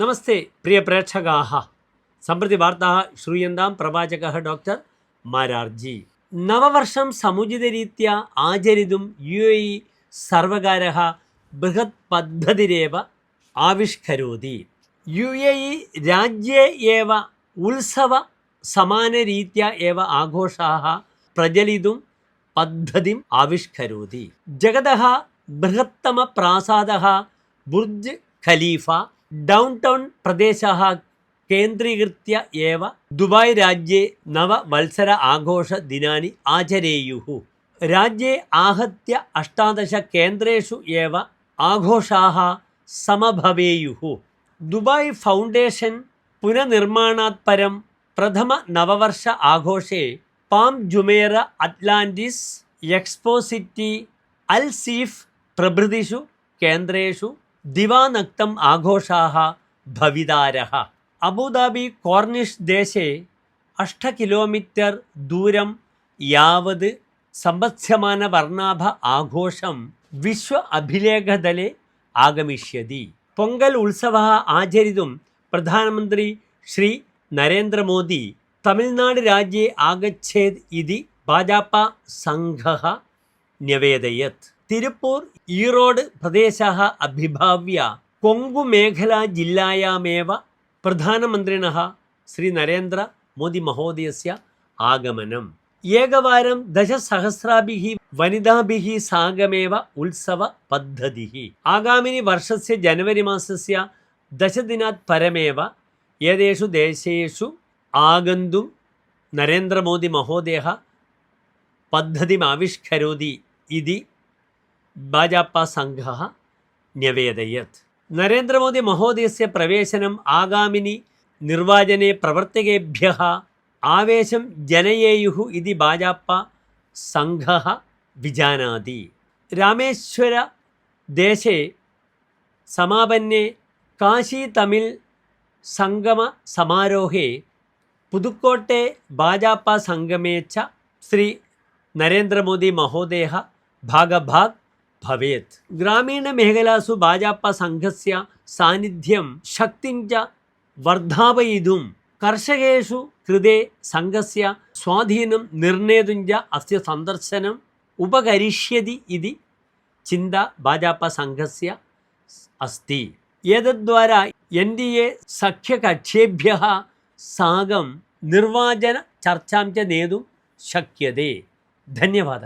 ನಮಸ್ತೆ ಪ್ರಿಯ ಪ್ರೇಕ್ಷಕಾ സമ്പ്രതി വാർത്ത ശ്രൂയന്താം പ്രവാചക ഡോക്ടർ മാരാർജി. നവവർഷം സമുചിതരീത്യ ആചരിതും യു എ ഇ സർവകാര ബൃഹത് പദ്ധതിരേവ ആവിഷ്കരോതി. യു എ ഇ രാജ്യേ ഏവ ഉത്സവ സമാനരീത്യ ഏവ ആഘോഷാ പ്രചലിതും പദ്ധതിം ആവിഷ്കരോതി. ജഗത ബൃഹത്തമ പ്രാസാദ ബുർജ് ഖലീഫ डौन् टौन् प्रदेशः केन्द्रीकृत्य एव दुबाय् राज्ये नववत्सर आघोषदिनानि आचरेयुः राज्ये आहत्य अष्टादश केन्द्रेषु एव आघोषाः समभवेयुः दुबाय् फौण्डेशन् पुनर्निर्माणात् ദിവാനക്തം ആഘോഷാഹ ഭവിതാരഹ. അബുദാബി കോർണിഷ് ദേശേ അഷ്ട കിലോമീറ്റർ ദൂരം യാവത് സംവത്സ്യമാന വർണാഭ ആഘോഷം വിശ്വ അഭിലേഖതലെ ആഗമിഷ്യതി. പൊങ്കൽ ഉത്സവ ആചരിതും പ്രധാനമന്ത്രി ശ്രീ നരേന്ദ്രമോദി തമിഴ്നാട് രാജ്യേ ആഗച്ഛേത് ഇതി ഭാജപ സംഘ ന്യവേദയത് തിരുപ്പൂർ ഈറോഡ് പ്രദേശ അഭിഭാവ്യ കൊങ്കുമേഖലാ ജില്ലായാമേവ പ്രധാനമന്ത്രിണ ശ്രീ നരേന്ദ്ര മോദി മഹോദയ ആഗമനം. ഏകവാരം ദശസഹസ്രാഭിः വനിതാഭി സാഗമേവ ഉത്സവ പദ്ധതി ആഗാമിനി വർഷസ്യ ജനുവരി മാസസ്യ ദശദിനാത് പരമേവ ഏതേഷു ദേശേഷു ആഗന്തും നരേന്ദ്രമോദി മഹോദയ പദ്ധതിമാവിഷ്കരോതി ഇതി ഭാജപ സംഘ ന്യവേദയത്. നരേന്ദ്രമോദി മഹോദയസ്യ പ്രവേശനം ആഗാമിനി നിർവാചനെ പ്രവർത്തകേഭ്യ ആവേശം ജനയേയുഹു ഇതി ഭാജപ സംഘ വിജാനാതി രാമേശ്വര ദേശേ സമാപന്നെ കാശി തമിൽ സംഗമ സമാരോഹേ പുതുക്കോട്ടെ ഭാജപ സംഗമേച്ച ശ്രീ നരേന്ദ്രമോദി മഹോദയ ഭാഗഭാഗ് ഭവേത്. ഗ്രാമീണ മേഖലാസു ഭാജപ സംഘസ്യ സാന്നിധ്യം ശക്തിഞ്ച വർദ്ധാപയിതും. കർഷകേഷു കൃതേ സംഘസ്യ സ്വാധീനം നിർണേതുഞ്ച അസ്യ സന്ദർശനം ഉപകരിഷ്യതി ഇതി ചിന്ത ഭാജപ സംഘസ്യ അസ്തി. ഏതദ്വാര എൻ ഡി എ സഖ്യകക്ഷേഭ്യ സാഗം നിർവാചന ചർച്ചാം ച നേതും ശക്യതേ. ധന്യവാദ.